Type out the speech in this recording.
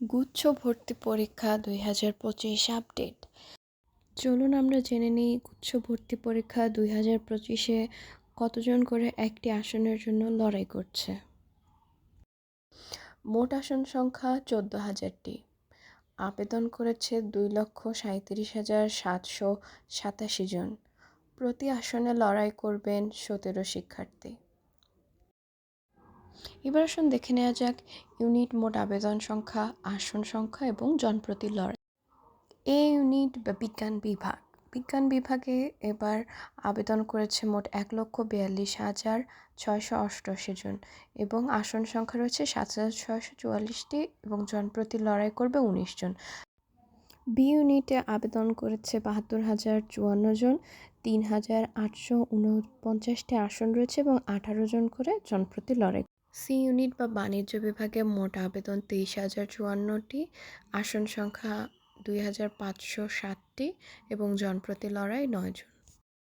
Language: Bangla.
গুচ্ছ ভর্তি পরীক্ষা দুই হাজার পঁচিশ আপডেট। চলুন আমরা জেনে নিই গুচ্ছ ভর্তি পরীক্ষা দুই হাজার পঁচিশে কতজন করে একটি আসনের জন্য লড়াই করছে। মোট আসন সংখ্যা চোদ্দ হাজারটি। আবেদন করেছে দুই লক্ষ সাঁত্রিশ হাজার সাতশো সাতাশি জন। প্রতি আসনে লড়াই করবেন সতেরো শিক্ষার্থী। এবার আসুন দেখে নেওয়া যাক ইউনিট মোট আবেদন সংখ্যা, আসন সংখ্যা এবং জনপ্রতি লড়াই। এ ইউনিট বা বিজ্ঞান বিভাগ। বিজ্ঞান বিভাগে এবার আবেদন করেছে মোট এক লক্ষ বিয়াল্লিশ হাজার ছয়শো অষ্টআশি জন এবং আসন সংখ্যা রয়েছে সাত হাজার ছয়শো চুয়াল্লিশটি এবং জনপ্রতি লড়াই করবে উনিশ জন। বি ইউনিটে আবেদন করেছে বাহাত্তর হাজার চুয়ান্ন জন, তিন হাজার আটশো উনপঞ্চাশটি আসন রয়েছে এবং আঠারো জন করে জনপ্রতি লড়াই সি ইউনিট বা বাণিজ্য বিভাগে মোট আবেদন তেইশ হাজার চুয়ান্নটি, আসন সংখ্যা দুই হাজার পাঁচশো ষাটটি এবং জনপ্রতি লড়াই নয় জন